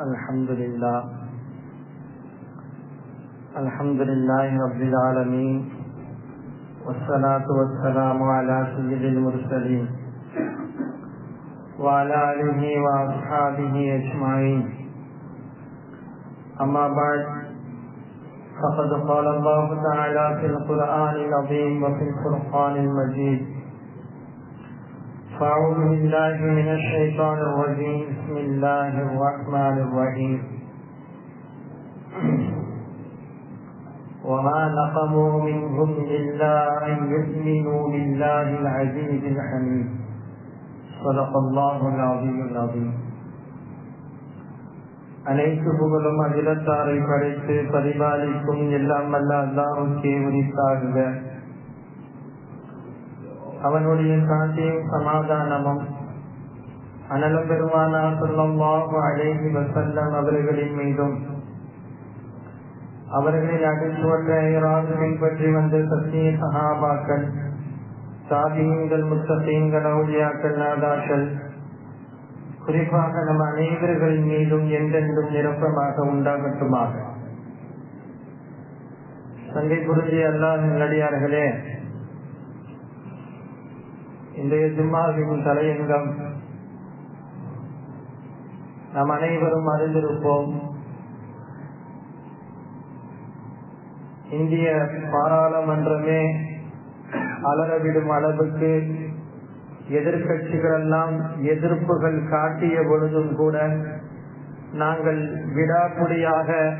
الحمد لله الحمد لله رب العالمين، والصلاة والسلام على سيد المرسلين، وعلى آله وأصحابه أجمعين. أما بعد، فقد قال الله تعالى في القرآن العظيم وفي الفرقان المجيد. فأعوذ بالله من الشيطان الرجيم بسم الله الرحمن الرحيم وما نقموا منهم إلا أن يؤمنوا بالله العزيز الحميد صدق الله العظيم العظيم அனைத்து புகழும் அகிலத்தாரை படைத்து பரிபாலிக்கும் எல்லாம் அல்ல அல்லாஹுக்கே உரித்தாகுக அவனுடைய சாந்தியும் சமாதானமும் அனலம் பெருமானா சொல்லமாக அழகி வசந்தம் அவர்களின் மீதும் அவர்களின் அடிச்சுவற்ற பின்பற்றி வந்த சத்திய சகாபாக்கள் சாதியங்கள் முத்தீன்கள் அவுளியாக்கள் நாதாக்கள் குறிப்பாக நம் அனைவர்களின் மீதும் என்றென்றும் நிரப்பமாக உண்டாகட்டுமாக. சங்கை புரிஞ்சிய அல்லாஹ் நல்லடியார்களே இன்றைய ஜும்மாவின் தலையங்கம். நாம் அனைவரும் அறிந்திருப்போம். இந்திய பாராளுமன்றமே அலரவிடும் அளவுக்கு எதிர்கட்சிகள் எல்லாம் எதிர்ப்புகள் காட்டிய பொழுதும் கூட நாங்கள் விடாப்புடியாக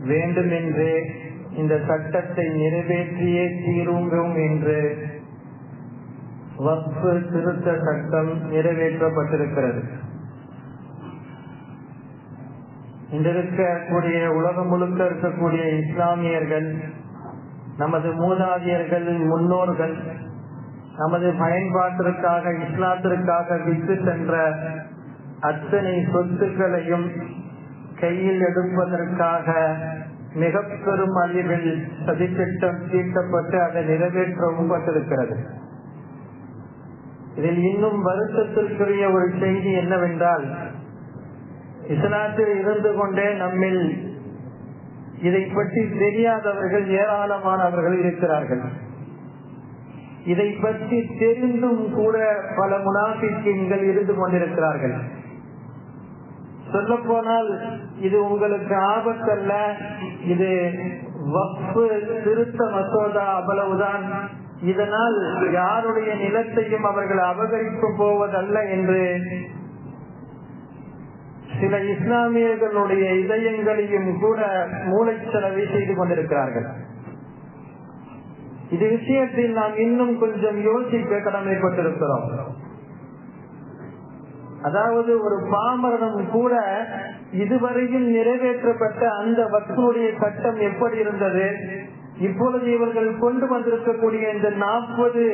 வேண்டுமென்றே இந்த சட்டத்தை நிறைவேற்றியே தீருங்கும் என்று வக்ஃபு திருத்த சட்டம் நிறைவேற்றப்பட்டிருக்கிறது. இன்றிருக்கக்கூடிய உலகம் முழுக்க இருக்கக்கூடிய இஸ்லாமியர்கள் நமது மூதாதியர்கள் முன்னோர்கள் நமது பயன்பாட்டிற்காக இஸ்லாத்திற்காக விட்டு சென்ற அத்தனை சொத்துக்களையும் கையில் எடுப்பதற்காக மிக பெரும் அளவில் சதித்திட்டம் தீட்டப்பட்டு அதை நிறைவேற்றவும் பட்டிருக்கிறது. இதில் இன்னும் வருத்தத்திற்குரிய ஒரு செய்தி என்னவென்றால் இஸ்லாத்தில் இருந்து கொண்டே நம்மில் இதை பற்றி தெரியாதவர்கள் ஏராளமானவர்கள் இருக்கிறார்கள். இதை பற்றி தெரிந்தும் கூட பல முனாபிக்கீன்கள் இருந்து கொண்டிருக்கிறார்கள். சொல்ல போனால் இது உங்களுக்கு ஆபத்தல்ல இது வப்பு திருத்த மசோதா அவ்வளவுதான். இதனால் யாருடைய நிலத்தையும் அவர்கள் அபகரிப்பு போவதல்ல என்று சில இஸ்லாமியர்களுடைய இதயங்களையும் கூட மூளைச்சலவை செய்து கொண்டிருக்கிறார்கள். இது விஷயத்தில் நாம் இன்னும் கொஞ்சம் யோசிக்க கடமைப்பட்டிருக்கிறோம். அதாவது ஒரு பாமரனும் கூட இதுவரையில் நிறைவேற்றப்பட்ட அந்த வக்ஃபுடைய சட்டம் எப்படி இருந்தது? இப்பொழுது இவர்கள் கொண்டு வந்திருக்கக்கூடிய இந்த நாற்பது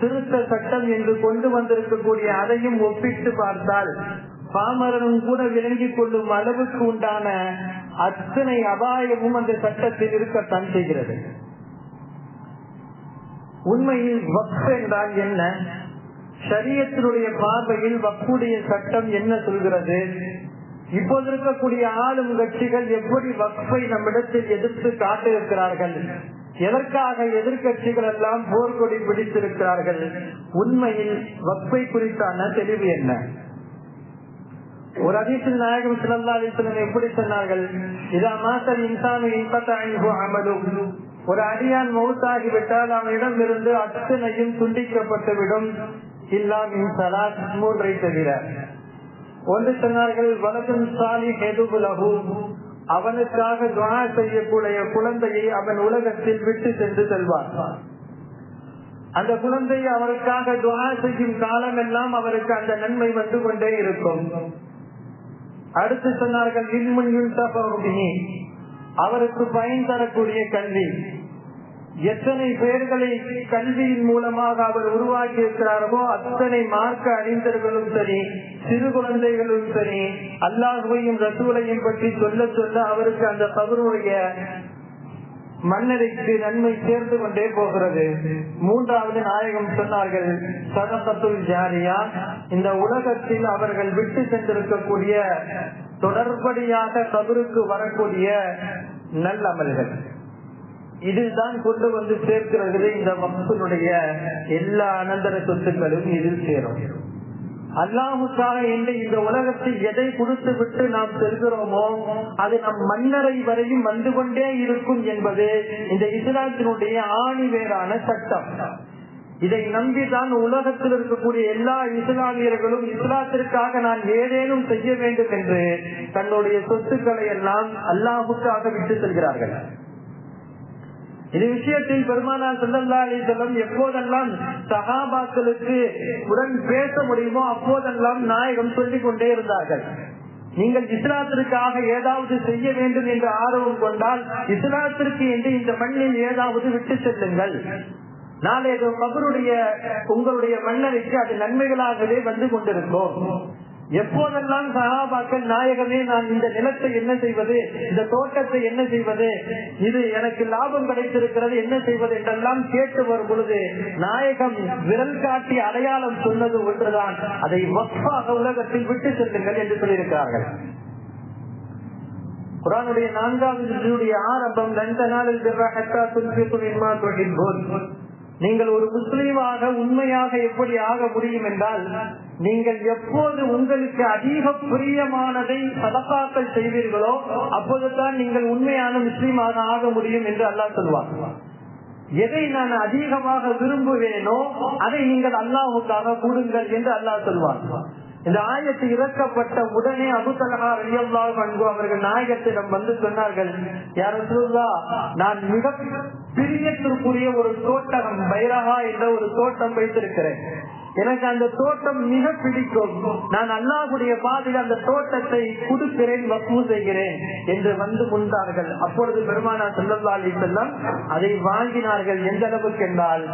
திருத்த சட்டம் என்று கொண்டு வந்திருக்கக்கூடிய அதையும் ஒப்பிட்டு பார்த்தால் பாமரனும் கூட விளங்கிக் கொள்ளும் அளவுக்கு உண்டான அத்தனை அபாயமும் அந்த சட்டத்தில் இருக்கத்தான் செய்கிறது. உண்மையில் வக்ஃப் என்றால் என்ன? சரியத்தினுடைய பார்வையில் வக்குடைய சட்டம் என்ன சொல்கிறது? இப்போது இருக்கக்கூடிய ஆளும் கட்சிகள் எப்படி வக்ஃபை நம்மிடத்தில் எதிர்த்து காட்டிருக்கிறார்கள் எதற்காக எதிர்கட்சிகள் எல்லாம் போர்க்கொடி பிடித்திருக்கிறார்கள்? உண்மையில் வக்ஃபை குறித்தான தெளிவு என்ன? ஒரு அதிசல் நாயகம் சிலல்லா எப்படி சொன்னார்கள்? இதா மாசல் இன்சாமி இன்பத்தாய்வு அமலும் ஒரு அடியான் மௌத்தாகிவிட்டால் அவனிடம் இருந்து அத்தனையும் துண்டிக்கப்பட்டுவிடும். இல்லாம் இன்சலாத் மூன்றை தவிர. ஒன்று சொன்னார்கள் வலதும் சாலி ஹெதுகுலகு அவனுக்காக துவா செய்யக்கூடிய குழந்தையை அவன் உலகத்தில் விட்டு சென்று செல்வான். அந்த குழந்தை அவருக்காக துவா செய்யும் காலம் எல்லாம் அவருக்கு அந்த நன்மை வந்து கொண்டே இருக்கும். அடுத்து சொன்னார்கள் அவருக்கு பயன் தரக்கூடிய கல்வி. எத்தனை பேர்களை கல்வியின் மூலமாக அவர் உருவாக்கி இருக்கிறாரோ அத்தனை மார்க்க அறிஞர்களும் சரி சிறு குழந்தைகளும் சரி அல்லாஹுவையும் ரசூலையும் பற்றி சொல்ல சொல்ல அவருக்கு அந்த கபருடைய மன்னரைக்கு நன்மை சேர்ந்து கொண்டே போகிறது. மூன்றாவது நாயகம் சொன்னார்கள் சதசத்துல் ஜாரியா. இந்த உலகத்தில் அவர்கள் விட்டு சென்றிருக்கக்கூடிய தொடர்படியாக கபருக்கு வரக்கூடிய நல்லமல்கள் இதுதான் கொண்டு வந்து சேர்க்கிறது இந்த மக்களுடைய எல்லா அனந்தர சொத்துக்களும் இதில் சேரும். அல்லாஹுக்காக என்று இந்த உலகத்தில் எதை கொடுத்து விட்டு நாம் செல்கிறோமோ அது நம் மன்னரை வரையும் வந்து கொண்டே இருக்கும் என்பது இந்த இஸ்லாத்தினுடைய ஆணிவேரான சட்டம். இதை நம்பிதான் உலகத்தில் இருக்கக்கூடிய எல்லா இஸ்லாமியர்களும் இஸ்லாத்திற்காக நான் ஏதேனும் செய்ய வேண்டும் என்று தன்னுடைய சொத்துக்களை எல்லாம் அல்லாஹுக்காக விட்டு செல்கிறார்கள். இது விஷயத்தில் பெருமானார் செல்லல்லா செல்லம் எப்போதெல்லாம் சகாபாக்களுக்கு உடன் பேச முடியுமோ அப்போதெல்லாம் நாயகம் சொல்லிக் கொண்டே இருந்தார்கள். நீங்கள் இஸ்லாத்திற்காக ஏதாவது செய்ய வேண்டும் என்று ஆர்வம் கொண்டால் இஸ்லாத்திற்கு என்று இந்த மண்ணில் ஏதாவது விட்டு செல்லுங்கள். நாளை கபருடைய உங்களுடைய மன்னருக்கு அது நன்மைகளாகவே வந்து கொண்டிருக்கும். எப்போதெல்லாம் சகாபாக்கள் நாயகமே நான் இந்த நிலத்தை என்ன செய்வது இந்த தோட்டத்தை என்ன செய்வது இது எனக்கு லாபம் கிடைத்திருக்கிறது என்ன செய்வது என்றெல்லாம் கேட்டு வரும் பொழுது நாயகம் விரல் காட்டி அடையாளம் சொன்னது ஒன்றுதான். அதை வப்பாக உலகத்தில் விட்டு செல்லுங்கள் என்று சொல்லியிருக்கிறார்கள். குரானுடைய நான்காவது ஆரம்பம் ரெண்டு நாளில் நீங்கள் ஒரு முஸ்லீமாக உண்மையாக எப்படி ஆக முடியும் என்றால் நீங்கள் எப்போது உங்களுக்கு அதிக பிரியமானதை சதப்பாக்கள் செய்வீர்களோ அப்போதுதான் நீங்கள் உண்மையான முஸ்லீமாக ஆக முடியும் என்று அல்லாஹ் சொல்வார் எதை நான் அதிகமாக விரும்புவேனோ அதை நீங்கள் அல்லாஹுக்காக கூடுங்கள் என்று அல்லாஹ் சொல்வார் இந்த ஆயத்து இறக்கப்பட்ட உடனே அபுதலகா ரலியல்லா அன்பு அவர்கள் நாயகத்திடம் வந்து சொன்னார்கள் யாரும் சொல்லுதா நான் மிக பிரியத்திற்குரிய ஒரு தோட்டம் பைரகா என்ற ஒரு தோட்டம் வைத்திருக்கிறேன். எனக்கு அந்த தோட்டம் மிக பிடிக்கும். நான் அல்லாஹுடைய பாதையில் அந்த தோட்டத்தை கொடுக்கிறேன் வசூ செய்கிறேன் என்று வந்து முந்தார்கள் அப்பொழுது பெருமானா செல்லல்லா அலி செல்லம் அதை வாங்கினார்கள். எந்த அளவுக்கு என்றால்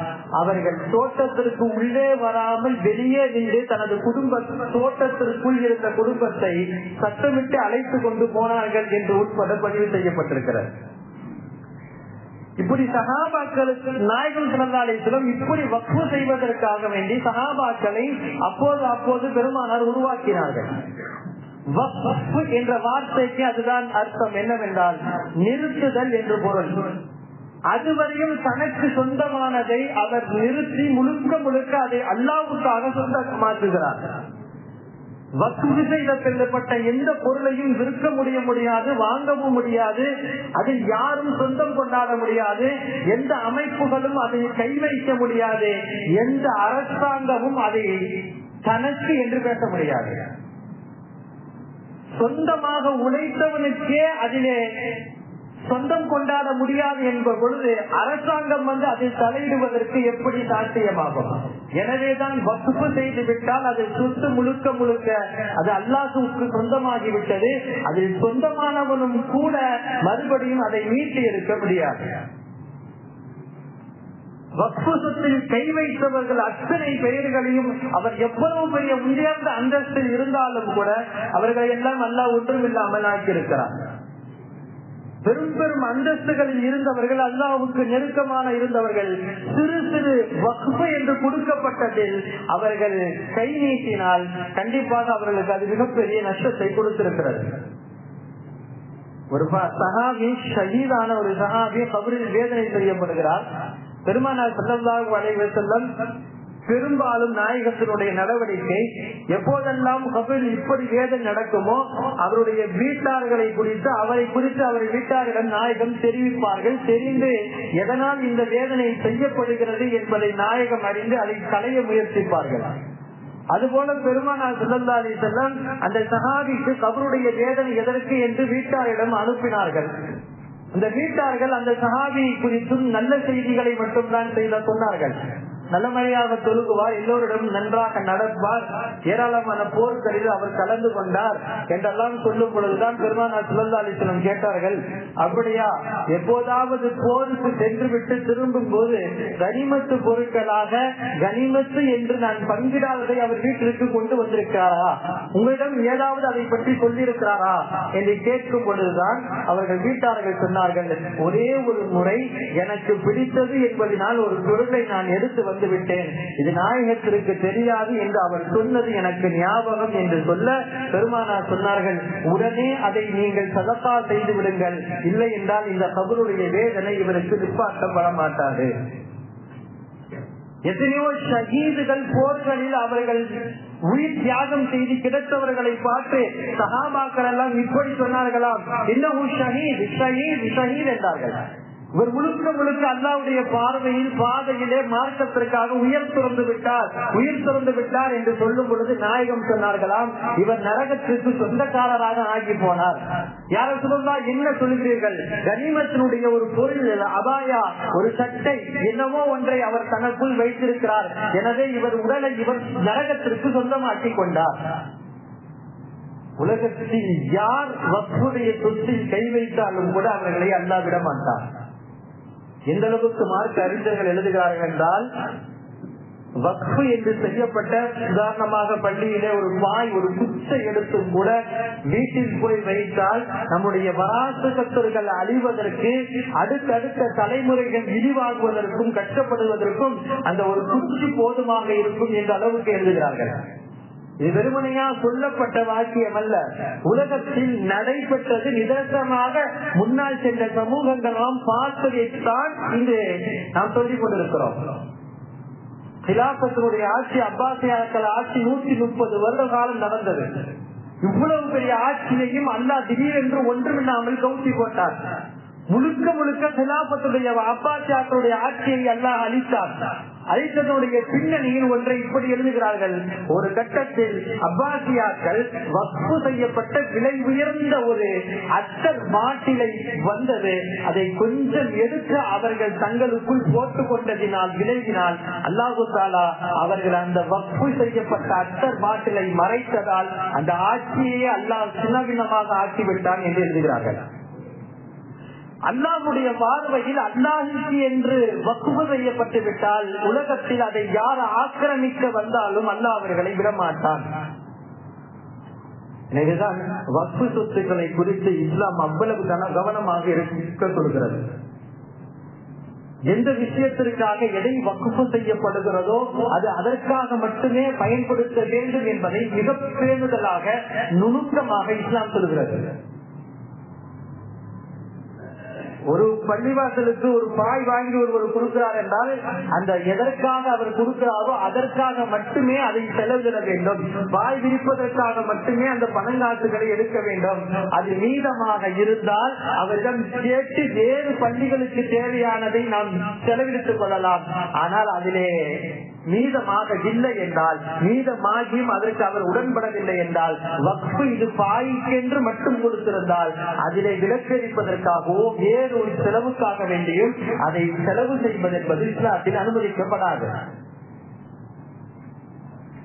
அவர்கள் தோட்டத்திற்கு உள்ளே வராமல் வெளியே நின்று தனது குடும்ப தோட்டத்திற்குள் இருந்த குடும்பத்தை சத்தமிட்டு அழைத்து கொண்டு போனார்கள் என்று உட்பட பதிவு செய்யப்பட்டிருக்கிறது. இப்படி சகாபாக்களுக்கு நாயகம் சிறந்தாலேஸ்வரம் இப்படி வக்கு செய்வதற்காக வேண்டி சகாபாக்களை அப்போது அப்போது பெருமானார் உருவாக்கினார்கள். வக்ஃப் என்ற வார்த்தைக்கு அதுதான் அர்த்தம் என்னவென்றால் நிறுத்துதல் என்று பொருள். அதுவரையும் தனக்கு சொந்தமானதை அவர் நிறுத்தி முழுக்க முழுக்க அதை அல்லாவுக்காக சொந்தமாக்குகிறார். வக்கு செல்லப்பட்ட எந்த பொருளையும் விற்க முடிய முடியாது வாங்கவும் முடியாது அது யாரும் சொந்தம் கொண்டாட முடியாது எந்த அமைப்புகளும் அதை கை வைக்க முடியாது எந்த அரசாங்கமும் அதை தனக்கு என்று பேச முடியாது. சொந்தமாக உழைத்தவனுக்கே அதிலே சொந்தம் கொண்டாட முடியாது என்ப பொழுது அரசாங்கம் வந்து அதில் தலையிடுவதற்கு எப்படி சாத்தியமாகும்? எனவேதான் வகுப்பு செய்து விட்டால் அது சொத்து முழுக்க முழுக்க அது அல்லாஹுக்கு சொந்தமாகிவிட்டது. அதில் சொந்தமானவனும் கூட மறுபடியும் அதை மீட்டு இருக்க முடியாது. வக்ஃபு கை வைத்தவர்கள் அத்தனை பெயர்களையும் அவர் எவ்வளவு பெரிய உயர்ந்த அந்தஸ்தில் இருந்தாலும் கூட அவர்களை எல்லாம் நல்லா ஒன்றும் இல்லாமல் ஆக்கியிருக்கிறார் பெரும் பெரும் அந்தஸ்துகளில் இருந்தவர்கள் அல்லாவுக்கு நெருக்கமான இருந்தவர்கள் சிறு சிறு வகுப்பு என்று கொடுக்கப்பட்டதில் அவர்கள் கை நீட்டினால் கண்டிப்பாக அவர்களுக்கு அது மிகப்பெரிய நஷ்டத்தை கொடுத்திருக்கிறது. ஒரு சகாபி ஷஹீதான ஒரு சகாபி கபரில் வேதனை செய்யப்படுகிறார். பெருமானார் செல்லல்லாஹு அலைஹி செல்லம் பெரும்பாலும் நாயகத்தினுடைய நடவடிக்கை எப்போதெல்லாம் கபில் இப்படி வேதனை நடக்குமோ அவருடைய வீட்டார்களை குறித்து அவரை குறித்து அவர் வீட்டாரிடம் நாயகம் தெரிவிப்பார்கள் தெரிந்து எதனால் இந்த வேதனை செய்யப்படுகிறது என்பதை நாயகம் அறிந்து அதை களைய முயற்சிப்பார்கள். அதுபோல பெருமானார் சுல்லி செல்லம் அந்த சகாபிக்கு கபருடைய வேதனை எதற்கு என்று வீட்டாரிடம் அனுப்பினார்கள். அந்த வீட்டார்கள் அந்த சகாபியை குறித்தும் நல்ல செய்திகளை மட்டும்தான் செய்த சொன்னார்கள். நல்லமழையாக தொழுகுவார் எல்லோரிடம் நன்றாக நடப்பார். ஏராளமான போர்களில் அவர் கலந்து கொண்டார் என்றெல்லாம் சொல்லும் பொழுதுதான் பெருமானார் சுல்லா அலிஸ்லம் கேட்டார்கள் அப்படியா? எப்போதாவது போருக்கு சென்று விட்டு திரும்பும் போது கனிமத்து பொருட்களாக கனிமத்து என்று நான் பங்கிடாததை அவர் வீட்டிற்கு கொண்டு வந்திருக்கிறாரா? உங்களிடம் ஏதாவது அதை பற்றி சொல்லியிருக்கிறாரா? என்று கேட்கும் பொழுதுதான் அவர்கள் வீட்டார்கள் சொன்னார்கள் ஒரே ஒரு முறை எனக்கு பிடித்தது என்பதனால் ஒரு பொருளை நான் எடுத்து வந்து வந்து விட்டேன். இது நாயகத்திற்கு தெரியாது என்று அவர் சொன்னது எனக்கு ஞாபகம் என்று சொல்ல பெருமானார் சொன்னார்கள் உடனே அதை நீங்கள் சதப்பா செய்து விடுங்கள். இல்லை என்றால் இந்த கபருடைய வேதனை இவருக்கு நிப்பாட்டப்பட மாட்டாது. எத்தனையோ ஷஹீதுகள் போர்களில் அவர்கள் உயிர் தியாகம் செய்து கிடைத்தவர்களை பார்த்து சகாபாக்கள் எல்லாம் இப்படி சொன்னார்களாம். இன்னும் ஷஹீத் ஷஹீத் ஷஹீத் என்றார்கள். இவர் முழுக்க முழுக்க அல்லாவுடைய பார்வையில் பாதையிலே மார்க்கத்திற்காக உயர் துறந்து விட்டார். உயிர் துறந்து விட்டார் என்று சொல்லும் பொழுது நாயகம் சொன்னார்களாம் இவர் நரகத்திற்கு சொந்தக்காரராக ஆகி போனார். யார சொல்லா என்ன சொல்கிறீர்கள்? கனிமத்தினுடைய ஒரு பொருள் அபாயா ஒரு சட்டை என்னவோ ஒன்றை அவர் தனக்குள் வைத்திருக்கிறார். எனவே இவர் உடலை இவர் நரகத்திற்கு சொந்தமாக்கி கொண்டார். உலகத்தில் யார் வக்குடைய சொத்தில் கை வைத்தாலும் கூட அவர்களை அல்லா விட மாட்டார். எந்த அளவுக்கு மார்க் அறிஞர்கள் எழுதுகிறார்கள் என்றால் வக்ஃபு என்று செய்யப்பட்ட உதாரணமாக பள்ளியிலே ஒரு பாய் ஒரு குச்சை எடுத்தும் கூட வீட்டில் போய் வைத்தால் நம்முடைய வராசகத்தர்கள் அழிவதற்கு அடுத்தடுத்த தலைமுறைகள் விரிவாகுவதற்கும் கஷ்டப்படுவதற்கும் அந்த ஒரு குச்சி போதுமாக இருக்கும் என்ற அளவுக்கு எழுதுகிறார்கள். இது வெறுமனையா சொல்லப்பட்ட வாக்கியம் அல்ல உலகத்தில் நடைபெற்றது நிதர்சனமாக முன்னால் சென்ற சமூகங்களும் பார்த்ததைத்தான் இன்று நாம் சொல்லிக் கொண்டிருக்கிறோம். கிலாபத்தினுடைய ஆட்சி அப்பாசியாக்கள் ஆட்சி நூத்தி முப்பது வருட காலம் நடந்தது. இவ்வளவு பெரிய ஆட்சியையும் அல்லா திடீரென்று ஒன்றுமில்லாமல் கவுத்தி போட்டார். முழுக்க முழுக்க சிலாபத்துடைய அப்பாசியாக்களுடைய ஆட்சியை அல்லாஹ் அளித்தார் அழித்ததனுடைய பின்னணியில் ஒன்றை இப்படி எழுதுகிறார்கள். ஒரு கட்டத்தில் அப்பாசியாக்கள் வக்பு செய்யப்பட்ட விலை உயர்ந்த ஒரு அத்தர் மாட்டிலை வந்தது. அதை கொஞ்சம் எடுத்து அவர்கள் தங்களுக்குள் போட்டுக் கொண்டதினால் விளைவினால் அல்லாஹு தாலா அவர்கள் அந்த வக்பு செய்யப்பட்ட அத்தர் மாட்டிலை மறைத்ததால் அந்த ஆட்சியே அல்லாஹ் சின்னபின்னமாக ஆக்கிவிட்டான் என்று எழுதுகிறார்கள். அல்லாஹுடைய பார்வையில் அல்லாஹுக்கு என்று வக்குவ செய்யப்பட்டு விட்டால் உலகத்தில் அதை யார் ஆக்கிரமிக்க வந்தாலும் அல்லாஹ் அவர்களை விடமாட்டான். எனவேதான் வக்பு சொத்துக்களை குறித்து இஸ்லாம் அவ்வளவு கவனமாக இருக்க சொல்கிறது. எந்த விஷயத்திற்காக எதை வகுப்பு செய்யப்படுகிறதோ அது அதற்காக மட்டுமே பயன்படுத்த வேண்டும் என்பதை மிக பேணுதலாக நுணுக்கமாக இஸ்லாம் சொல்கிறது. ஒரு பள்ளிவாசலுக்கு ஒரு பாய் வாங்கி ஒருவர் கொடுக்கிறார் என்றால் அந்த எதற்காக அவர் கொடுக்கிறாரோ அதற்காக மட்டுமே அதை செலவிட வேண்டும். பாய் விரிப்பதற்காக மட்டுமே அந்த பணங்காசுகளை எடுக்க வேண்டும். அது மீதமாக இருந்தால் அவரிடம் கேட்டு வேறு பள்ளிகளுக்கு தேவையானதை நாம் செலவிடுத்துக் கொள்ளலாம். ஆனால் அதிலே மீதமாக இல்லை என்றால் மீதமாகியும் அதற்கு அவர் உடன்படவில்லை என்றால் வக்பு இது பாய்க்கென்று மட்டும் கொடுத்திருந்தால் அதிலே விலக்கரிப்பதற்காகவோ வேறு ஒரு செலவுக்காக வேண்டியும் அதை செலவு செய்வது என்பது இஸ்லாத்தில் அனுமதிக்கப்படாது.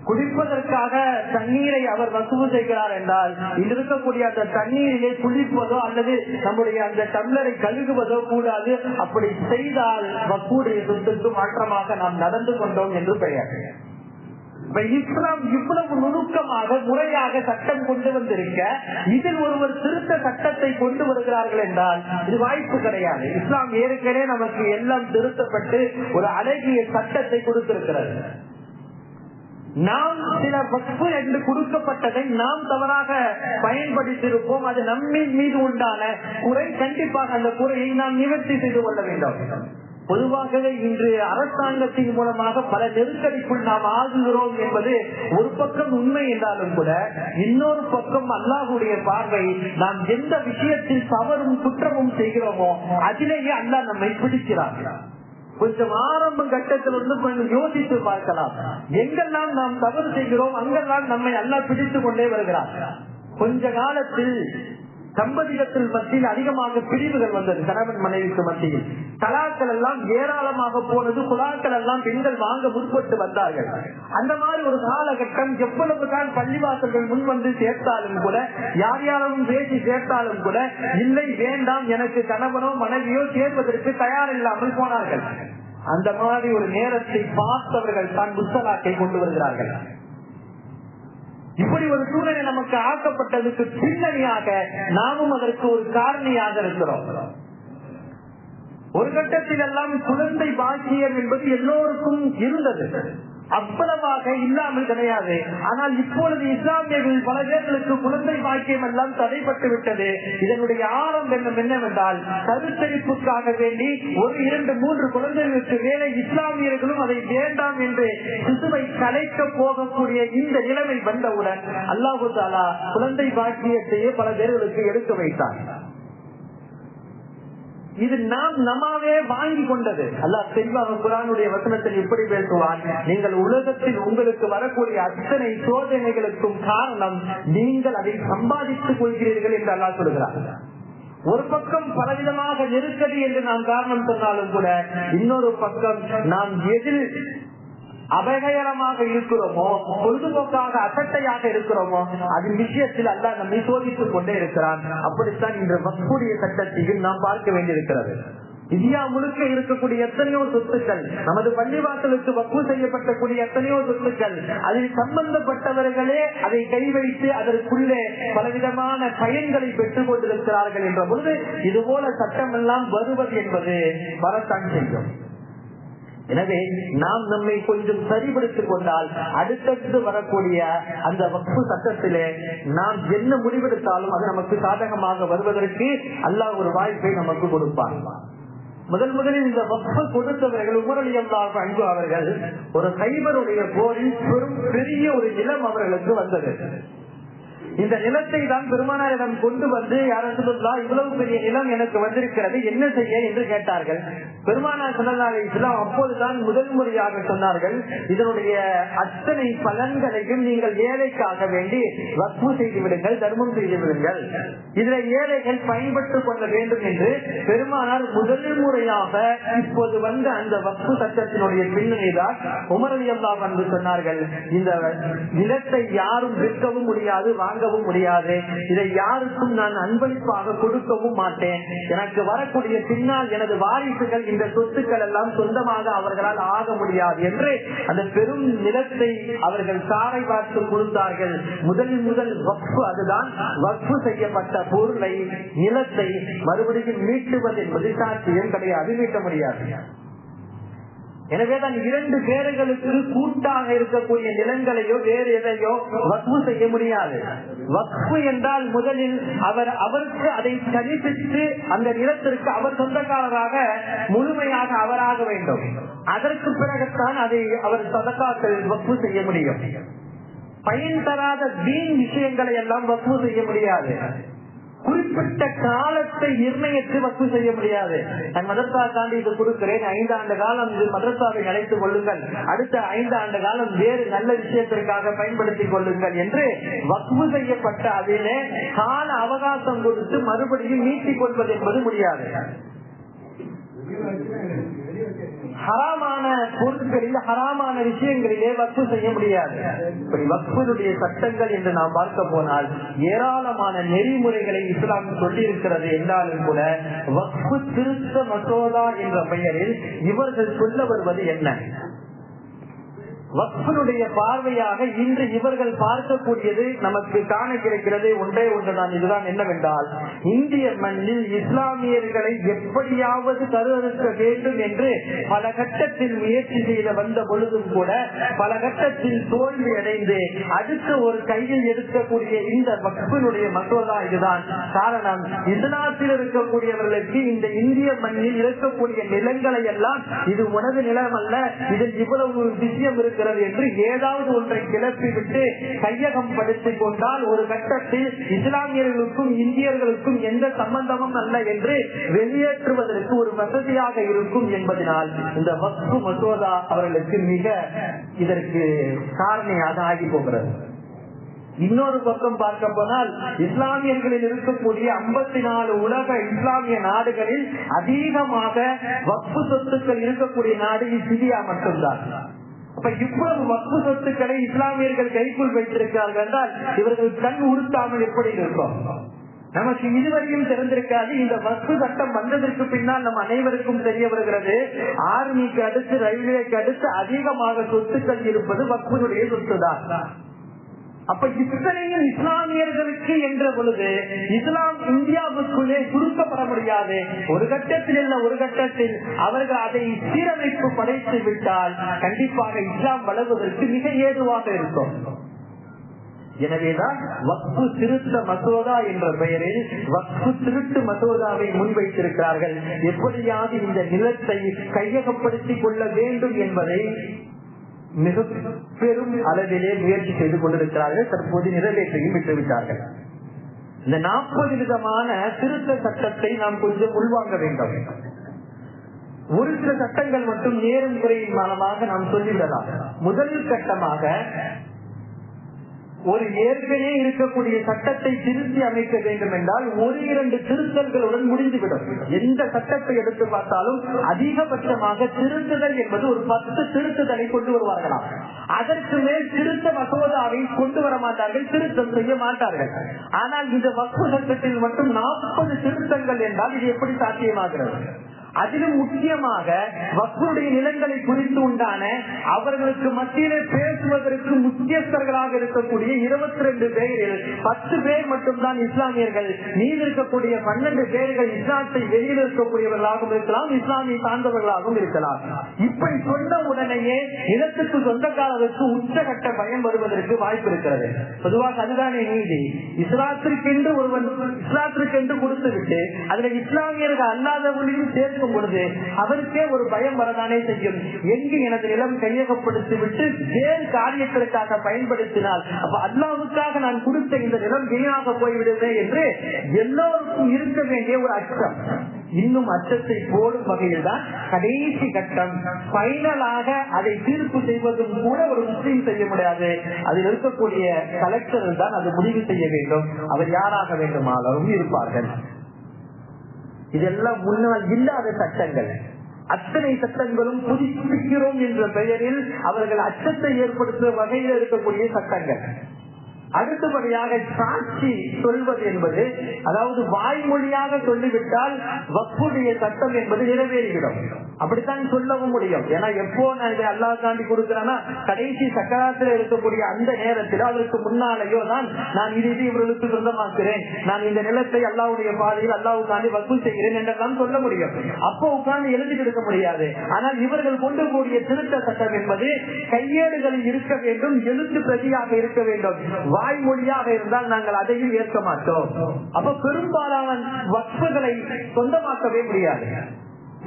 குடிப்பதற்காக தண்ணீரை அவர் வசூல் செய்கிறார் என்றால் இன்று இருக்கக்கூடிய அந்த தண்ணீரிலே குளிப்பதோ அல்லது நம்முடைய அந்த டம்ளரை கழுகுவதோ கூடாது. அப்படி செய்தால் வக்கூடைய சொத்துக்கு மாற்றமாக நாம் நடந்து கொண்டோம் என்று பெயர். இஸ்லாம் இவ்வளவு நுணுக்கமாக முறையாக சட்டம் கொண்டு வந்திருக்க இதில் ஒருவர் திருத்த சட்டத்தை கொண்டு வருகிறார்கள் என்றால் இது வாய்ப்பு கிடையாது. இஸ்லாம் ஏற்கனவே நமக்கு எல்லாம் திருத்தப்பட்டு ஒரு அழகிய சட்டத்தை கொடுத்திருக்கிறது. நாம் சில வகுப்பு என்று கொடுக்கப்பட்டதை நாம் தவறாக பயன்படுத்தியிருப்போம். அது நம்மின் மீது உண்டான குறை. கண்டிப்பாக அந்த குறையை நாம் நிவர்த்தி செய்து கொள்ள வேண்டும். பொதுவாகவே இன்று அரசாங்கத்தின் மூலமாக பல நெருக்கடிக்குள் நாம் ஆகுகிறோம் என்பது ஒரு பக்கம் உண்மை என்றாலும் கூட இன்னொரு பக்கம் அல்லாஹுடைய பார்வை நாம் எந்த விஷயத்தில் தவறும் குற்றமும் செய்கிறோமோ அதிலேயே அல்லாஹ் நம்மை பிடிக்கிறார் கொஞ்சம் ஆரம்ப கட்டத்தில் வந்து கொஞ்சம் யோசித்து பார்க்கலாம். எங்கெல்லாம் நாம் தவறு செய்கிறோம் அங்கெல்லாம் நம்மை எல்லாம் பிடித்துக் கொண்டே வருகிறார் கொஞ்ச காலத்தில் தம்பதியத்தில் மத்தியில் அதிகமாக பிரிவுகள் வந்தது கணவன் மனைவிக்கு மத்தியில். தலாக்கள் எல்லாம் ஏராளமாக போனது குழாக்கள் எல்லாம் பெண்கள் வாங்க முற்பட்டு வந்தார்கள். அந்த மாதிரி ஒரு காலகட்டம் எவ்வளவுதான் பள்ளிவாசல்கள் முன் வந்து சேர்த்தாலும் கூட யார் யாரும் பேசி சேர்த்தாலும் கூட இல்லை வேண்டாம் எனக்கு கணவனோ மனைவியோ சேர்வதற்கு தயார் இல்லாமல் போனார்கள். அந்த மாதிரி ஒரு நேரத்தை பார்த்தவர்கள் தான் புத்தலாக்கை கொண்டு வருகிறார்கள். இப்படி ஒரு சூழ்நிலை நமக்கு ஆக்கப்பட்டதுக்கு பின்னணியாக நாமும் அதற்கு ஒரு காரணியாக இருக்கிறோம். ஒரு கட்டத்தில் எல்லாம் குழந்தை பாக்கியம் என்பது எல்லோருக்கும் இருந்தது. அவ்வளவாக இல்லாமல் கிடையாது. ஆனால் இப்பொழுது இஸ்லாமியர்கள் பல பேர்களுக்கு குழந்தை பாக்கியம் எல்லாம் தடைப்பட்டு விட்டது. இதனுடைய ஆரம்பம் என்னவென்றால் கருத்தரிப்புக்காக வேண்டி ஒரு இரண்டு மூன்று குழந்தைகளுக்கு வேலை இஸ்லாமியர்களும் அதை வேண்டாம் என்று சிசுவை கலைக்க போகக்கூடிய இந்த நிலைமை வந்தவுடன் அல்லாஹு தாலா குழந்தை பாக்கியத்தையே பல பேர்களுக்கு எடுத்து வைத்தார். இது நாம் நமாவே வாங்கி கொண்டது. அல்லா தெளிவாக குரானுடைய வசனத்தில் இப்படி பேசுவான். நீங்கள் உலகத்தில் உங்களுக்கு வரக்கூடிய அத்தனை சோதனைகளுக்கும் காரணம் நீங்கள் அதை சம்பாதித்துக் கொள்கிறீர்கள் என்று அல்லா சொல்கிறார் ஒரு பக்கம் பலவிதமாக நெருக்கடி என்று நாம் காரணம் சொன்னாலும் கூட இன்னொரு பக்கம் நாம் எதில் அபகயரமாக இருக்கிறோமோ பொழுதுபோக்காக அசட்டையாக இருக்கிறோமோ அதன் விஷயத்தில் அல்ல நம்மை சோதித்துக் கொண்டே இருக்கிறான். அப்படித்தான் இன்று மக்கூடிய சட்டத்தையும் நாம் பார்க்க வேண்டியிருக்கிறது. இந்தியா முழுக்க இருக்கக்கூடிய எத்தனையோ சொத்துக்கள் நமது பள்ளிவாசலுக்கு வக்கு செய்யப்பட்டக்கூடிய எத்தனையோ சொத்துக்கள் அதில் சம்பந்தப்பட்டவர்களே அதை கை வைத்து அதற்குள்ளே பலவிதமான பயன்களை பெற்றுக் கொண்டிருக்கிறார்கள் என்ற பொழுது இதுபோல சட்டம் எல்லாம் வருவது என்பது வரத்தான் செய்யும். எனவே நாம் நம்மை கொஞ்சம் சரிபடுத்திக் கொண்டால் அடுத்தடுத்து வரக்கூடிய அந்த வக்பு சட்டத்திலே நாம் என்ன முடிவெடுத்தாலும் அது நமக்கு சாதகமாக வருவதற்கு அல்லாஹ் ஒரு வாய்ப்பை நமக்கு கொடுப்பார் முதல் முதலில் இந்த வக்பு கொடுத்தவர்கள் உமரலி அல்லாஹ் அன்பு அவர்கள் ஒரு சைபருடைய போரில் பெரும் பெரிய ஒரு நிலம் அவர்களுக்கு வந்தது. இந்த நிலத்தை தான் பெருமானாரிடம் கொண்டு வந்து யாரும் சொல்லலாம் இவ்வளவு பெரிய நிலம் எனக்கு வந்திருக்கிறது என்ன செய்ய? என்று கேட்டார்கள். பெருமானார் சொன்னாலும் அப்போதுதான் முதல் முறையாக சொன்னார்கள் இதனுடைய அத்தனை பலன்களையும் நீங்கள் ஏழைக்காக வேண்டி வக்பு செய்து விடுங்கள் தர்மம் செய்து விடுங்கள். இதுல ஏழைகள் பயன்பட்டுக் கொள்ள வேண்டும் என்று பெருமானார் முதல் முறையாக இப்போது வந்த அந்த வக்பு சட்டத்தினுடைய பின்னணிதான் உமரலி அல்லா வந்து சொன்னார்கள். இந்த நிலத்தை யாரும் விற்கவும் முடியாது வாங்க வாங்கவும் முடியாது. இதை யாருக்கும் நான் அன்பளிப்பாக கொடுக்கவும் மாட்டேன். எனக்கு வரக்கூடிய பின்னால் எனது வாரிசுகள் இந்த சொத்துக்கள் எல்லாம் சொந்தமாக அவர்களால் ஆக முடியாது என்று அந்த பெரும் நிலத்தை அவர்கள் சாரை பார்த்து கொடுத்தார்கள். முதல் முதல் வக்ஃபு அதுதான். வக்ஃபு செய்யப்பட்ட பொருளை நிலத்தை மறுபடியும் மீட்டுவது என்பது சாத்தியம் கிடையாது. மீட்ட முடியாது. எனவேதான் இரண்டு பேர்களுக்கு கூட்டாக இருக்கக்கூடிய நிலங்களையோ வேறு எதையோ வக்பு செய்ய முடியாது. வக்பு என்றால் முதலில் அவர் அவருக்கு அதை தனிப்பித்து அந்த நிலத்திற்கு அவர் சொந்தக்காரராக முழுமையாக அவராக வேண்டும். அதற்கு பிறகுத்தான் அதை அவர் சொந்தக்காக்கள் வக்பு செய்ய முடியும். பயன் தராத வீண் விஷயங்களை எல்லாம் வக்பு செய்ய முடியாது. குறிப்பிட்ட காலத்தை நிர்ணயித்து வசூல் செய்ய முடியாது. நான் மதரசா தாண்டி இது கொடுக்கிறேன். ஐந்து ஆண்டு காலம் இது மதரசாவை அழைத்துக் கொள்ளுங்கள். அடுத்த ஐந்து ஆண்டு காலம் வேறு நல்ல விஷயத்திற்காக பயன்படுத்திக் கொள்ளுங்கள் என்று வக்பு செய்யப்பட்ட அதிலே கால அவகாசம் கொடுத்து மறுபடியும் நீட்டிக் கொள்வது என்பது முடியாது. ஹராமான பொருட்களில் ஹராமான விஷயங்களிலே வக்பு செய்ய முடியாது. இப்படி வக்புடைய சட்டங்கள் என்று நாம் பார்க்க போனால் ஏராளமான நெறிமுறைகளை இஸ்லாம் சொல்லியிருக்கிறது என்றாலும் கூட வக்பு திருத்த மசோதா என்ற பெயரில் இவர்கள் சொல்ல வருவது என்ன? வக்ஃபனுடைய பார்வையாக இன்று இவர்கள் பார்க்கக்கூடியது நமக்கு காண கிடைக்கிறது ஒன்றே ஒன்றுதான். இதுதான் என்னவென்றால் இந்திய மண்ணில் இஸ்லாமியர்களை எப்படியாவது கருவறுக்க வேண்டும் என்று பல கட்டத்தில் முயற்சி செய்த வந்த பொழுதும் கூட பல கட்டத்தில் தோல்வி அடைந்து அடுத்த ஒரு கையில் எடுக்கக்கூடிய இந்த வக்ஃபினுடைய மசோதா இதுதான். காரணம் இஸ்லாத்தில் இருக்கக்கூடியவர்களுக்கு இந்த இந்திய மண்ணில் இருக்கக்கூடிய நிலங்களை எல்லாம் இது உனது நிலம் அல்ல இதில் இவ்வளவு விஷயம் இருக்கு. இருக்கிறது என்று ஏதாவது ஒன்றை கிளப்பி விட்டு கையகம் படுத்திக் கொண்டால் ஒரு கட்டத்தில் இஸ்லாமியர்களுக்கும் இந்தியர்களுக்கும் எந்த சம்பந்தமும் அல்ல என்று வெளியேற்றுவதற்கு ஒரு வசதியாக இருக்கும் என்பதனால் இந்த வஸ்து மசோதா அவர்களுக்கு மிக இதற்கு காரணியாக ஆகி போகிறது. இன்னொரு பக்கம் பார்க்க போனால் இஸ்லாமியர்களில் இருக்கக்கூடிய ஐம்பத்தி நாலு உலக இஸ்லாமிய நாடுகளில் அதிகமாக வக்பு சொத்துக்கள் இருக்கக்கூடிய நாடு இந்தியா மட்டும்தான். அப்ப இவ்வளவு வக்கு சொத்துக்களை இஸ்லாமியர்கள் கைக்குள் வைத்திருக்கிறார்கள் என்றால் இவர்கள் கண் உறுத்தாமல் எப்படி இருக்கும்? நமக்கு இதுவரையும் தெரிந்திருக்காது. இந்த வஸ்து சட்டம் வந்ததற்கு பின்னால் நம் அனைவருக்கும் தெரிய வருகிறது. ஆர்மிக்கு அடுத்து ரயில்வேக்கு அடுத்து அதிகமாக சொத்துக்கள் இருப்பது வக்குனுடைய சொத்து தான் அப்ப இத்தனையும் இஸ்லாமியர்களுக்கு என்ற பொழுது இஸ்லாம் இந்தியாவுக்குள்ளே சுருக்கப்பட முடியாது. ஒரு கட்டத்தில் இல்ல ஒரு கட்டத்தில் அவர்கள் அதை சீரமைப்பு படைத்து விட்டால் கண்டிப்பாக இஸ்லாம் வளர்வதற்கு மிக ஏதுவாக இருக்கும். எனவேதான் வக்பு திருத்த மசோதா என்ற பெயரில் வக்பு திருட்டு மசோதாவை முன்வைத்திருக்கிறார்கள். எப்படியாவது இந்த நிலத்தை கையகப்படுத்திக் கொள்ள வேண்டும் என்பதை மிக பெரும் அளவிலே முயற்சி செய்து கொண்டிருக்கிறார்கள். தற்போது நிறைவேற்றையும் விட்டுவிட்டார்கள். இந்த நாற்பது விதமான திருத்த சட்டத்தை நாம் கொஞ்சம் உள்வாங்க வேண்டும். ஒரு சில சட்டங்கள் மட்டும் நேரும் குறையின் மூலமாக நாம் சொல்லிவிடலாம். முதல் கட்டமாக ஒரு ஏற்கனவே இருக்கக்கூடிய சட்டத்தை திருத்தி அமைக்க வேண்டும் என்றால் ஒரு இரண்டு திருத்தல்களுடன் முடிந்துவிடும். எந்த சட்டத்தை எடுத்து பார்த்தாலும் அதிகபட்சமாக திருத்துதல் என்பது ஒரு பத்து திருத்துதலை கொண்டு வருவார்களாம் அதற்கு மேல் திருத்த மசோதாவை கொண்டு வர மாட்டார்கள் திருத்தம் செய்ய மாட்டார்கள். ஆனால் இந்த வக்கு சட்டத்தில் மட்டும் நாற்பது திருத்தங்கள் என்றால் இது எப்படி சாத்தியமாகிறது? அதிலும் முக்கியமாக வக்ஃபுடைய நிலங்களை குறித்து உண்டான அவர்களுக்கு மத்தியிலே பேசுவதற்கு முக்கியஸ்தர்களாக இருக்கக்கூடிய இருபத்தி ரெண்டு பேரில் பத்து பேர் மட்டும்தான் இஸ்லாமியர்கள். மீது இருக்கக்கூடிய பன்னெண்டு பேர்கள் இஸ்லாத்தை வெளியில் இருக்கக்கூடியவர்களாகவும் இருக்கலாம் இஸ்லாமிய சார்ந்தவர்களாகவும் இருக்கலாம். இப்படி சொன்ன உடனேயே நிலத்துக்கு சொந்தக்காரருக்கு உச்சகட்ட பயம் வருவதற்கு வாய்ப்பு இருக்கிறது. பொதுவாக அதுதானே நீதி. இஸ்லாத்திற்கென்று ஒருவன் இஸ்லாத்திற்கென்று கொடுத்துவிட்டு அதுல இஸ்லாமியர்கள் அல்லாதவர்களையும் இருக்கும் பொழுது அவருக்கே ஒரு பயம் வரதானே செய்யும். எங்கு எனது நிலம் கையகப்படுத்தி விட்டு வேறு காரியங்களுக்காக பயன்படுத்தினால் அப்ப அல்லாவுக்காக நான் கொடுத்த இந்த நிலம் வீணாக போய்விடுமே என்று எல்லோருக்கும் இருக்க வேண்டிய ஒரு அச்சம். இன்னும் அச்சத்தை போடும் வகையில் தான் கடைசி கட்டம். பைனலாக அதை தீர்ப்பு செய்வதும் கூட ஒரு முஸ்லீம் செய்ய முடியாது. அதில் இருக்கக்கூடிய கலெக்டர் தான் அது முடிவு செய்ய வேண்டும். அவர் யாராக வேண்டுமானாலும் இருப்பார்கள். இதெல்லாம் முன்னால் இல்லாத சட்டங்கள். அத்தனை சட்டங்களும் புதுப்பிக்கிறோம் என்ற பெயரில் அவர்கள் அச்சத்தை ஏற்படுத்தும் வகையில் இருக்கக்கூடிய சட்டங்கள். அடுத்தபடியாக சாட்சி சொல்வது என்பது அதாவது வாய்மொழியாக சொல்லிவிட்டால் வப்புடைய சட்டம் என்பது நிறைவேறிவிடும். அப்படித்தான் சொல்லவும் முடியும். ஏன்னா எப்போ நான் இதை அல்லா தாண்டி கொடுக்கிறேன்னா கடைசி சக்கராத்தில் இருக்கக்கூடிய அந்த நேரத்தில் அதற்கு முன்னாலேயோ தான் நான் இது இது இவர்களுக்கு சொந்தமாக்குறேன். நான் இந்த நிலத்தை அல்லாவுடைய பாதையில் அல்லாவுக்காண்டி வசூல் செய்கிறேன் என்றெல்லாம் சொல்ல முடியும். அப்போ உட்கார்ந்து எழுதி கொடுக்க முடியாது. ஆனால் இவர்கள் கொண்டு கூடிய திருத்த சட்டம் என்பது கையேடுகளில் இருக்க வேண்டும் எழுத்து பிரதியாக இருக்க வேண்டும். வாய்மொழியாக இருந்தால் நாங்கள் அதையும் ஏற்க மாட்டோம். அப்ப பெரும்பாலான வக்ஃபுகளை சொந்தமாக்கவே முடியாது.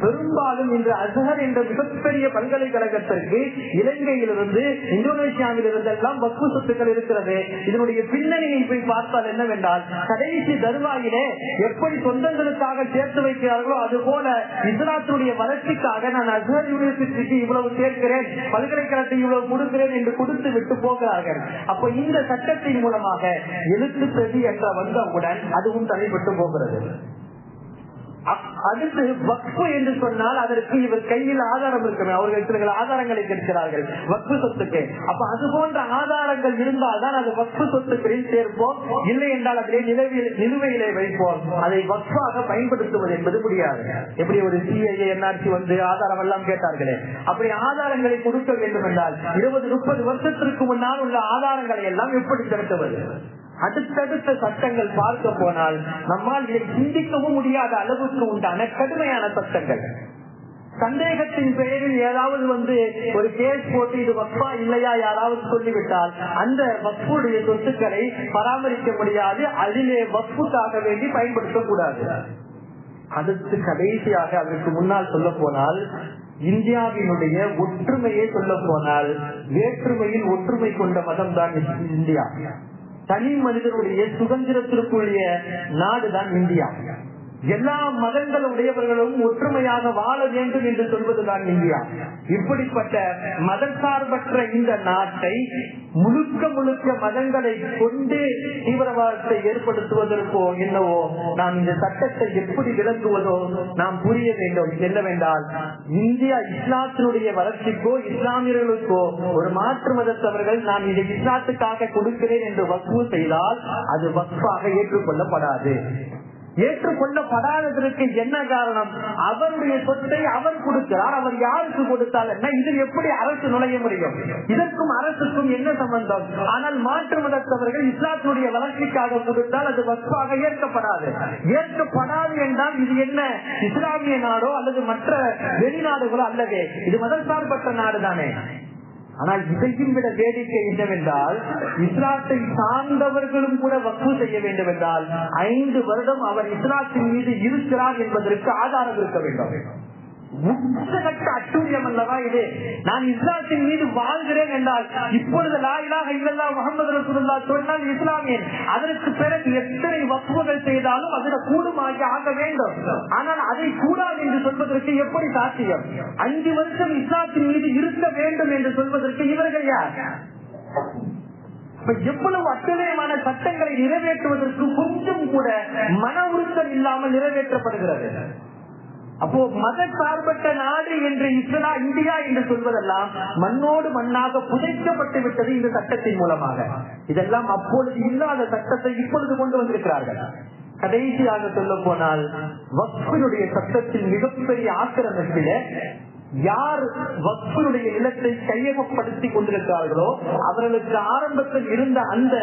பெரும்பாலும் இன்று அசகர் என்ற மிகப்பெரிய பல்கலைக்கழகத்திற்கு இலங்கையிலிருந்து இந்தோனேஷியாவிலிருந்து இருந்தெல்லாம் வக்கு சொத்துக்கள் இருக்கிறது. இதனுடைய பின்னணியை போய் பார்த்தால் என்னவென்றால் கடைசி தருவாயிலே எப்படி சொந்தங்களுக்காக சேர்த்து வைக்கிறார்களோ அது போல இஸ்லாத்துடைய வளர்ச்சிக்காக நான் அசகர் யூனிவர்சிட்டிக்கு இவ்வளவு சேர்க்கிறேன் பல்கலைக்கழகத்தை இவ்வளவு கொடுக்கிறேன் என்று கொடுத்து விட்டு போகிறார்கள். அப்ப இந்த சட்டத்தின் மூலமாக எழுத்து பிரதி என்ற வந்தவுடன் அதுவும் தடைப்பட்டு போகிறது. அடுத்து வக்பு என்று சொன்னால் அதற்கு இவர் கையில் ஆதாரம் இருக்கணும் அவர்கள் சில ஆதாரங்களை கேட்கிறார்கள் வக்பு சொத்துக்கு. அப்ப அது போன்ற ஆதாரங்கள் இருந்தால் தான் அது வக்பு சொத்துக்களில் சேர்ப்போம். இல்லை என்றால் அதிலே நிலவில் நிலுவையிலே வைப்போம். அதை வக்பாக பயன்படுத்துவது என்பது முடியாது. எப்படி ஒரு சிஐஏ என்ஆர்சி வந்து ஆதாரம் எல்லாம் கேட்டார்களே. அப்படி ஆதாரங்களை கொடுக்க வேண்டும் என்றால் இருபது முப்பது வருஷத்திற்கு முன்னால் உள்ள ஆதாரங்களை எல்லாம் எப்படி திரட்டுவது? அடுத்தடுத்த சட்டங்கள் பார்க்க போனால் நம்மால் இதை சிந்திக்கவும் முடியாத அளவுக்கு உண்டான கடுமையான சட்டங்கள். சந்தேகத்தின் பெயரில் ஏதாவது வந்து ஒரு கேஸ் போட்டு இது வப்பா இல்லையா யாராவது சொல்லிவிட்டால் அந்த வப்புடைய சொத்துக்களை பராமரிக்க முடியாது அதிலே வப்புக்காக வேண்டி பயன்படுத்தக்கூடாது. அடுத்து கடைசியாக அதற்கு முன்னால் சொல்ல போனால் இந்தியாவினுடைய ஒற்றுமையை சொல்ல போனால் வேற்றுமையில் ஒற்றுமை கொண்ட மதம் தான் இந்தியா. தனி மனிதனுடைய சுதந்திரத்திற்குரிய நாடுதான் இந்தியா. எல்லா மதங்களுடையவர்களும் ஒற்றுமையாக வாழ வேண்டும் என்று சொல்வதுதான் இந்தியா. இப்படிப்பட்ட மதசார்பற்ற இந்த நாட்டை முழுக்க முழுக்க மதங்களை கொண்டு தீவிரவாதத்தை ஏற்படுத்துவதற்கோ என்னவோ நாம் இந்த சட்டத்தை எப்படி விளக்குவதோ நாம் புரிய வேண்டும். என்னவென்றால் இந்தியா இஸ்லாத்தினுடைய வளர்ச்சிக்கோ இஸ்லாமியர்களுக்கோ ஒரு மாற்று மதத்தவர்கள் நான் இதை இஸ்லாத்துக்காக கொடுக்கிறேன் என்று வக்ஃபு செய்தால் அது வக்ஃபாக ஏற்றுக்கொள்ளப்படாது. ஏற்றுக்கொள்ளப்படாததற்கு என்ன காரணம்? அவருடைய சொத்தை அவர் கொடுக்கிறார். அவர் யாருக்கு கொடுத்தால் என்ன? இதில் எப்படி அரசு நுழைய முடியும்? இதற்கும் அரசுக்கும் என்ன சம்பந்தம்? ஆனால் மாற்று மதத்தவர்கள் இஸ்லாத்தினுடைய வளர்ச்சிக்காக கொடுத்தால் அது வசுவாக ஏற்கப்படாது. ஏற்கப்படாது என்றால் இது என்ன? இஸ்லாமிய நாடோ அல்லது மற்ற வெளிநாடுகளோ அல்லவே இது மதசார்பற்ற நாடு தானே ஆனால் இதையும் விட வேடிக்கை என்னவென்றால் இஸ்லாத்தை சார்ந்தவர்களும் கூட வக்கு செய்ய வேண்டும் என்றால் ஐந்து வருடம் அவர் இஸ்லாத்தின் மீது இருக்கிறார் என்பதற்கு ஆதாரம் இருக்க வேண்டும். உச்சகட்ட அட்டூரியம் அல்லவா இது? நான் இஸ்லாத்தின் மீது வாழ்கிறேன் என்றால் இப்பொழுது லாயிலாக இல்லல்லா முகமது ரசூல்லா சொன்னால் இஸ்லாமியன் அதற்கு பிறகு எத்தனை வக்குவங்கள் செய்தாலும் அதில் கூடுமாகி ஆக வேண்டும். ஆனால் அதை கூடாது என்று சொல்வதற்கு எப்படி சாத்தியம்? அஞ்சு வருஷம் இஸ்லாத்தின் மீது இருக்க வேண்டும் என்று சொல்வதற்கு இவர்கள் யார்? எவ்வளவு அத்தனையமான சட்டங்களை நிறைவேற்றுவதற்கு கொஞ்சம் கூட மன உறுத்தல் இல்லாமல் நிறைவேற்றப்படுகிறது. அப்போ மத சார்பற்ற நாடு என்று இஸ்ரா இந்தியா என்று சொல்வதெல்லாம் மண்ணோடு மண்ணாக புதைக்கப்பட்டு விட்டது இந்த சட்டத்தின் மூலமாக. இதெல்லாம் அப்பொழுது இல்லாத சட்டத்தை இப்பொழுது கொண்டு வந்திருக்கிறார்கள். கடைசியாக சொல்ல போனால் வக்ஃபினுடைய சட்டத்தின் மிகப்பெரிய ஆக்கிரமிப்பில யார் வக்ஃபினுடைய நிலத்தை கையகப்படுத்தி கொண்டிருக்கிறார்களோ அவர்களுக்கு ஆரம்பத்தில் இருந்த அந்த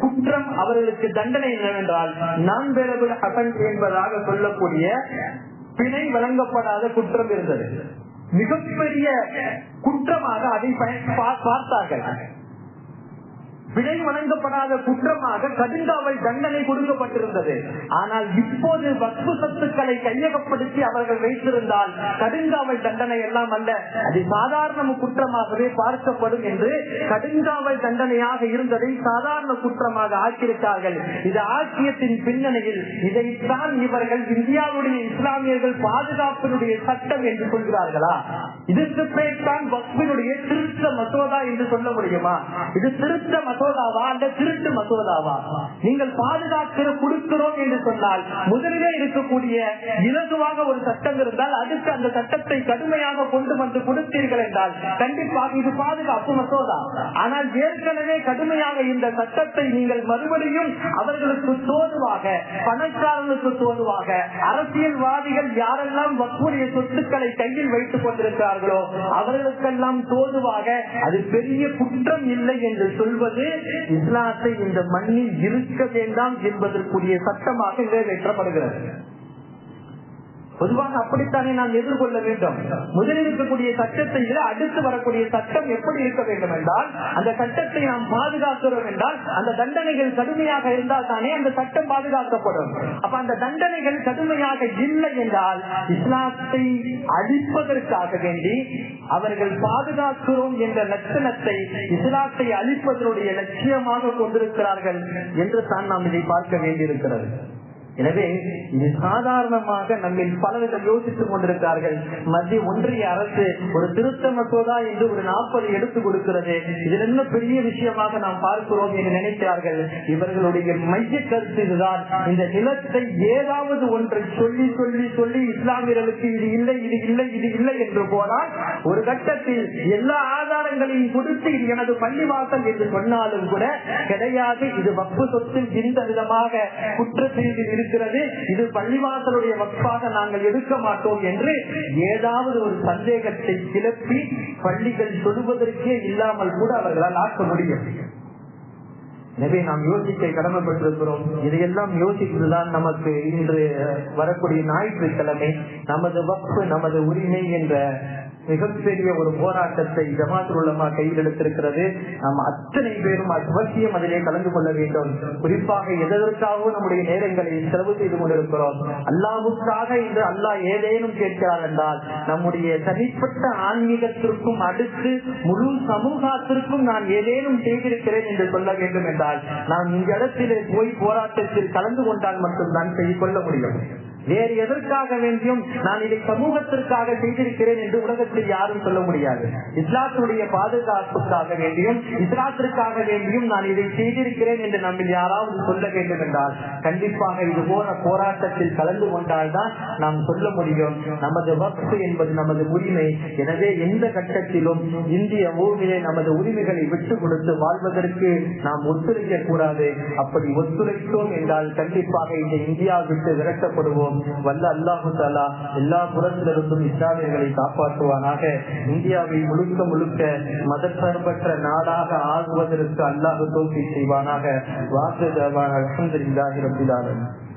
குற்றம் அவர்களுக்கு தண்டனை என்னவென்றால் நான் வேலபிள் அகன் என்பதாக சொல்லக்கூடிய பிணை வழங்கப்படாத குற்றம் இருந்தது. மிகப்பெரிய குற்றமாக அதை பார்த்தார்கள். விலை வழங்கப்படாத குற்றமாக கடுங்காவல் தண்டனை கொடுக்கப்பட்டிருந்தது. ஆனால் இப்போது வக்பு சொத்துக்களை கையகப்படுத்தி அவர்கள் வைத்திருந்தால் கடுங்காவல் தண்டனை எல்லாம் அல்ல. அது சாதாரண குற்றமாகவே பார்க்கப்படும் என்று கடுங்காவல் தண்டனையாக இருந்ததை சாதாரண குற்றமாக ஆக்கியிருக்கார்கள். இது ஆக்கியத்தின் பின்னணியில் இதைத்தான் இவர்கள் இந்தியாவுடைய இஸ்லாமியர்கள் பாதுகாப்பினுடைய சட்டம் என்று சொல்கிறார்களா? இதற்கு பேர் தான் வக்பினுடைய திருத்த மசோதா என்று சொல்ல முடியுமா? இது திருத்த மசோதா மசோதாவா அந்த திருட்டு மசோதாவா நீங்கள் பாதுகாக்கிற கொடுக்கிறோம் என்று சொன்னால் முதலிலே இருக்கக்கூடிய இலகுவாக ஒரு சட்டம் இருந்தால் அதுக்கு அந்த சட்டத்தை கடுமையாக கொண்டு வந்து கொடுத்தீர்கள் என்றால் கண்டிப்பாக இது பாதுகாப்பு மசோதா. ஆனால் ஏற்கனவே கடுமையாக இந்த சட்டத்தை நீங்கள் மறுபடியும் அவர்களுக்கு தோதுவாக பணக்காரர்களுக்கு தோதுவாக அரசியல்வாதிகள் யாரெல்லாம் வக்கூடிய சொத்துக்களை கையில் வைத்துக் கொண்டிருக்கிறார்களோ அவர்களுக்கெல்லாம் தோதுவாக அது பெரிய குற்றம் இல்லை என்று சொல்வது இஸ்லாத்தை இந்த மண்ணில் இருக்க வேண்டாம் என்பதற்குரிய சட்டமாக நிறைவேற்றப்படுகிறது. பொதுவாக அப்படித்தானே நாம் எதிர்கொள்ள வேண்டும்? முதலில் இருக்கக்கூடிய சட்டத்தை விட அடுத்து வரக்கூடிய சட்டம் எப்படி இருக்க வேண்டும் என்றால் அந்த சட்டத்தை நாம் பாதுகாக்கிறோம் என்றால் அந்த தண்டனைகள் கடுமையாக இருந்தால் தானே அந்த சட்டம் பாதுகாக்கப்படும். அப்ப அந்த தண்டனைகள் கடுமையாக இல்லை என்றால் இஸ்லாத்தை அழிப்பதற்காக வேண்டி அவர்கள் பாதுகாக்கிறோம் என்ற லட்சணத்தை இஸ்லாத்தை அழிப்பதனுடைய லட்சியமாக கொண்டிருக்கிறார்கள் என்று தான் நாம் இதை பார்க்க வேண்டியிருக்கிறது. எனவே இது சாதாரணமாக நம்மில் பலர்கள் யோசித்துக் கொண்டிருக்கிறார்கள். மத்திய ஒன்றிய அரசு ஒரு திருத்த மசோதா என்று ஒரு நாற்பது எடுத்து கொடுக்கிறது. இதில் என்ன பெரிய விஷயமாக நாம் பார்க்கிறோம் என்று நினைக்கிறார்கள். இவர்களுடைய மைய கருத்து இதுதான். இந்த நிலத்தை ஏதாவது ஒன்றை சொல்லி சொல்லி சொல்லி இஸ்லாமியர்களுக்கு இது இல்லை இது இல்லை இது இல்லை என்று போனால் ஒரு கட்டத்தில் எல்லா ஆதாரங்களையும் கொடுத்து இது எனது பள்ளிவாசல் என்று சொன்னாலும் கூட கிடையாது. இது வப்பு சொத்தில் இந்த விதமாக குற்றச்செய்தில் இருக்கிறது. இது பள்ளிவாசலுடைய வப்பாக நாங்கள் எடுக்க மாட்டோம் என்று ஏதாவது ஒரு சந்தேகத்தை கிளப்பி பள்ளிகள் சொல்வதற்கே இல்லாமல் கூட அவர்களால் ஆக்க முடியும் எனவே நாம் யோசிக்க கடமைப்பட்டிருக்கிறோம். இதையெல்லாம் யோசித்துதான் நமக்கு இன்று வரக்கூடிய ஞாயிற்றுக்கிழமை நமது வப்பு நமது உரிமை என்ற மிகப்பெரிய ஒரு போராட்டத்தை ஜமாத் கையில் எடுத்திருக்கிறது நாம் அத்தனை பேரும் அவசியம் அதிலே கலந்து கொள்ள வேண்டும். குறிப்பாக எதற்காகவும் நம்முடைய நேரங்களை செலவு செய்து கொண்டிருக்கிறோம். அல்லாவுக்காக இன்று அல்லாஹ் ஏதேனும் கேட்கிறார் என்றால் நம்முடைய தனிப்பட்ட ஆன்மீகத்திற்கும் அடுத்து முழு சமூகத்திற்கும் நான் ஏதேனும் செய்திருக்கிறேன் என்று சொல்ல வேண்டும் என்றால் நாம் இந்த இடத்திலே போய் போராட்டத்தில் கலந்து கொண்டால் மட்டும்தான் செய்து கொள்ள முடியும். வேறு எதற்காக வேண்டியும் நான் இதை சமூகத்திற்காக செய்திருக்கிறேன் என்று உலகத்தில் யாரும் சொல்ல முடியாது. இஸ்லாத்துடைய பாதுகாப்புக்காக வேண்டியும் இஸ்லாத்திற்காக வேண்டியும் நான் இதை செய்திருக்கிறேன் என்று நம்ம யாராவது சொல்ல வேண்டும் என்றால் கண்டிப்பாக இது போன போராட்டத்தில் கலந்து கொண்டால்தான் நாம் சொல்ல முடியும். நமது வக்ஃபு என்பது நமது உரிமை. எனவே எந்த கட்டத்திலும் இந்திய பூமியை நமது உரிமைகளை விட்டு கொடுத்து வாழ்வதற்கு நாம் ஒத்துழைக்க கூடாது. அப்படி ஒத்துழைத்தோம் என்றால் கண்டிப்பாக இந்த இந்தியா விட்டு விரட்டப்படுவோம். வல்ல அல்லாஹு தாலா எல்லா புறத்திலிருந்தும் இஸ்லாமியர்களை காப்பாற்றுவானாக. இந்தியாவை முழுக்க முழுக்க மதசார்பற்ற நாடாக ஆகுவதற்கு அல்லாஹு தோல்வி செய்வானாக. வாக்கு அலமதுல்லாஹி ரபிலாலும்